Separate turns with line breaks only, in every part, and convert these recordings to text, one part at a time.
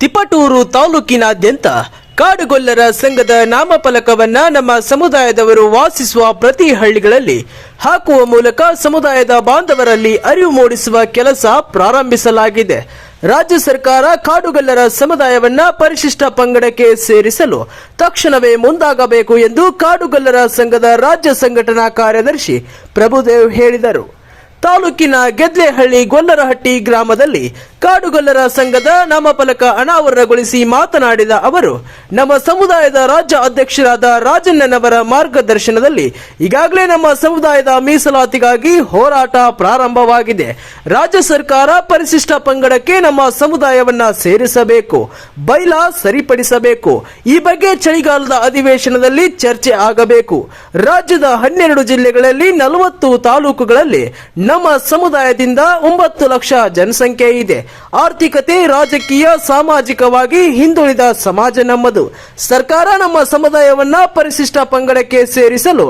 ತಿಪಟೂರು ತಾಲೂಕಿನಾದ್ಯಂತ ಕಾಡುಗೊಲ್ಲರ ಸಂಘದ ನಾಮಫಲಕವನ್ನ ನಮ್ಮ ಸಮುದಾಯದವರು ವಾಸಿಸುವ ಪ್ರತಿ ಹಳ್ಳಿಗಳಲ್ಲಿ ಹಾಕುವ ಮೂಲಕ ಸಮುದಾಯದ ಬಾಂಧವರಲ್ಲಿ ಅರಿವು ಮೂಡಿಸುವ ಕೆಲಸ ಪ್ರಾರಂಭಿಸಲಾಗಿದೆ. ರಾಜ್ಯ ಸರ್ಕಾರ ಕಾಡುಗಲ್ಲರ ಸಮುದಾಯವನ್ನ ಪರಿಶಿಷ್ಟ ಪಂಗಡಕ್ಕೆ ಸೇರಿಸಲು ತಕ್ಷಣವೇ ಮುಂದಾಗಬೇಕು ಎಂದು ಕಾಡುಗಲ್ಲರ ಸಂಘದ ರಾಜ್ಯ ಸಂಘಟನಾ ಕಾರ್ಯದರ್ಶಿ ಪ್ರಭುದೇವ್ ಹೇಳಿದರು. ತಾಲೂಕಿನ ಗೆದ್ಲೆಹಳ್ಳಿ ಗೊಲ್ಲರಹಟ್ಟಿ ಗ್ರಾಮದಲ್ಲಿ ಕಾಡುಗೊಲ್ಲರ ಸಂಘದ ನಾಮಫಲಕ ಅನಾವರಣಗೊಳಿಸಿ ಮಾತನಾಡಿದ ಅವರು, ನಮ್ಮ ಸಮುದಾಯದ ರಾಜ್ಯ ಅಧ್ಯಕ್ಷರಾದ ರಾಜಣ್ಣನವರ ಮಾರ್ಗದರ್ಶನದಲ್ಲಿ ಈಗಾಗಲೇ ನಮ್ಮ ಸಮುದಾಯದ ಮೀಸಲಾತಿಗಾಗಿ ಹೋರಾಟ ಪ್ರಾರಂಭವಾಗಿದೆ. ರಾಜ್ಯ ಸರ್ಕಾರ ಪರಿಶಿಷ್ಟ ಪಂಗಡಕ್ಕೆ ನಮ್ಮ ಸಮುದಾಯವನ್ನ ಸೇರಿಸಬೇಕು, ಬೈಲ ಸರಿಪಡಿಸಬೇಕು. ಈ ಬಗ್ಗೆ ಚಳಿಗಾಲದ ಅಧಿವೇಶನದಲ್ಲಿ ಚರ್ಚೆ ಆಗಬೇಕು. ರಾಜ್ಯದ ಹನ್ನೆರಡು ಜಿಲ್ಲೆಗಳಲ್ಲಿ ನಲವತ್ತು ತಾಲೂಕುಗಳಲ್ಲಿ ನಮ್ಮ ಸಮುದಾಯದಿಂದ ಒಂಬತ್ತು ಲಕ್ಷ ಜನಸಂಖ್ಯೆ ಇದೆ. ಆರ್ಥಿಕತೆ ರಾಜಕೀಯ, ಸಾಮಾಜಿಕವಾಗಿ ಹಿಂದುಳಿದ ಸಮಾಜ ನಮ್ಮದು. ಸರ್ಕಾರ ನಮ್ಮ ಸಮುದಾಯವನ್ನ ಪರಿಶಿಷ್ಟ ಪಂಗಡಕ್ಕೆ ಸೇರಿಸಲು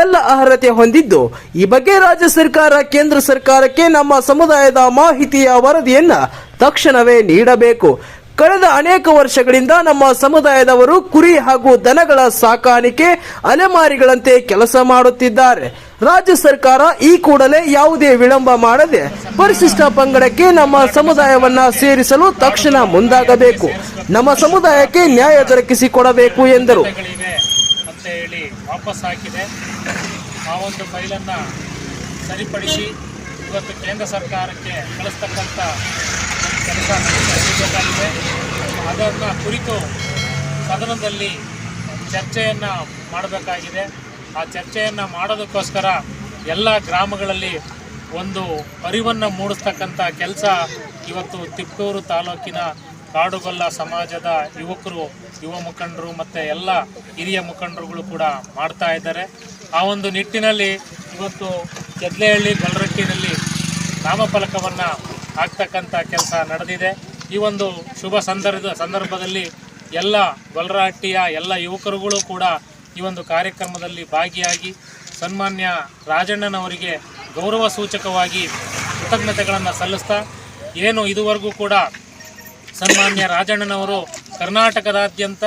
ಎಲ್ಲ ಅರ್ಹತೆ ಹೊಂದಿದ್ದು, ಈ ಬಗ್ಗೆ ರಾಜ್ಯ ಸರ್ಕಾರ, ಕೇಂದ್ರ ಸರ್ಕಾರಕ್ಕೆ ನಮ್ಮ ಸಮುದಾಯದ ಮಾಹಿತಿಯ ವರದಿಯನ್ನ ತಕ್ಷಣವೇ ನೀಡಬೇಕು. ಕಳೆದ ಅನೇಕ ವರ್ಷಗಳಿಂದ ನಮ್ಮ ಸಮುದಾಯದವರು ಕುರಿ ಹಾಗೂ ದನಗಳ ಸಾಕಾಣಿಕೆ, ಅಲೆಮಾರಿಗಳಂತೆ ಕೆಲಸ ಮಾಡುತ್ತಿದ್ದಾರೆ. ರಾಜ್ಯ ಸರ್ಕಾರ ಈ ಕೂಡಲೇ ಯಾವುದೇ ವಿಳಂಬ ಮಾಡದೆ ಪರಿಶಿಷ್ಟ ಪಂಗಡಕ್ಕೆ ನಮ್ಮ ಸಮುದಾಯವನ್ನ ಸೇರಿಸಲು ತಕ್ಷಣ ಮುಂದಾಗಬೇಕು. ನಮ್ಮ ಸಮುದಾಯಕ್ಕೆ ನ್ಯಾಯ ದೊರಕಿಸಿಕೊಡಬೇಕು ಎಂದರು.
ಗಳಿವೆ ಅಂತ ಹೇಳಿ ಹಾಕಿದೆ ಆ ಒಂದು ಫೈಲನ್ನು ಸರಿಪಡಿಸಿ ಇವತ್ತು ಕೇಂದ್ರ ಸರ್ಕಾರಕ್ಕೆ ಕೆಲಸ ಅದನ್ನು ಕುರಿತು ಸದನದಲ್ಲಿ ಚರ್ಚೆಯನ್ನು ಮಾಡಬೇಕಾಗಿದೆ. ಆ ಚರ್ಚೆಯನ್ನು ಮಾಡೋದಕ್ಕೋಸ್ಕರ ಎಲ್ಲ ಗ್ರಾಮಗಳಲ್ಲಿ ಒಂದು ಅರಿವನ್ನು ಮೂಡಿಸ್ತಕ್ಕಂಥ ಕೆಲಸ ಇವತ್ತು ತಿಪ್ಪೂರು ತಾಲೂಕಿನ ಕಾಡುಗೊಲ್ಲ ಸಮಾಜದ ಯುವಕರು, ಯುವ ಮುಖಂಡರು ಮತ್ತು ಎಲ್ಲ ಹಿರಿಯ ಮುಖಂಡರುಗಳು ಕೂಡ ಮಾಡ್ತಾ ಇದ್ದಾರೆ. ಆ ಒಂದು ನಿಟ್ಟಿನಲ್ಲಿ ಇವತ್ತು ಕೆದ್ಲೆಹಳ್ಳಿ ಗೊಲ್ರಟ್ಟಿನಲ್ಲಿ ನಾಮಫಲಕವನ್ನು ಹಾಕ್ತಕ್ಕಂಥ ಕೆಲಸ ನಡೆದಿದೆ. ಈ ಒಂದು ಶುಭ ಸಂದರ್ಭ ಸಂದರ್ಭದಲ್ಲಿ ಎಲ್ಲ ಗೊಲ್ರಹಟ್ಟಿಯ ಎಲ್ಲ ಯುವಕರುಗಳು ಕೂಡ ಈ ಒಂದು ಕಾರ್ಯಕ್ರಮದಲ್ಲಿ ಭಾಗಿಯಾಗಿ ಸನ್ಮಾನ್ಯ ರಾಜಣ್ಣನವರಿಗೆ ಗೌರವ ಸೂಚಕವಾಗಿ ಕೃತಜ್ಞತೆಗಳನ್ನು ಸಲ್ಲಿಸ್ತಾ, ಏನು ಇದುವರೆಗೂ ಕೂಡ ಸನ್ಮಾನ್ಯ ರಾಜಣ್ಣನವರು ಕರ್ನಾಟಕದಾದ್ಯಂತ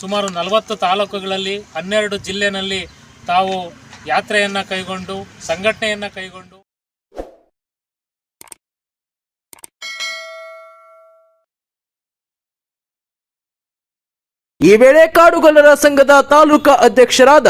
ಸುಮಾರು ನಲವತ್ತು ತಾಲೂಕುಗಳಲ್ಲಿ ಹನ್ನೆರಡು ಜಿಲ್ಲೆಯಲ್ಲಿ ತಾವು ಯಾತ್ರೆಯನ್ನು ಕೈಗೊಂಡು, ಸಂಘಟನೆಯನ್ನು ಕೈಗೊಂಡು
ಈ ವೇಳೆ ಕಾಡುಗಲ್ಲರ ಸಂಘದ ತಾಲೂಕಾ ಅಧ್ಯಕ್ಷರಾದ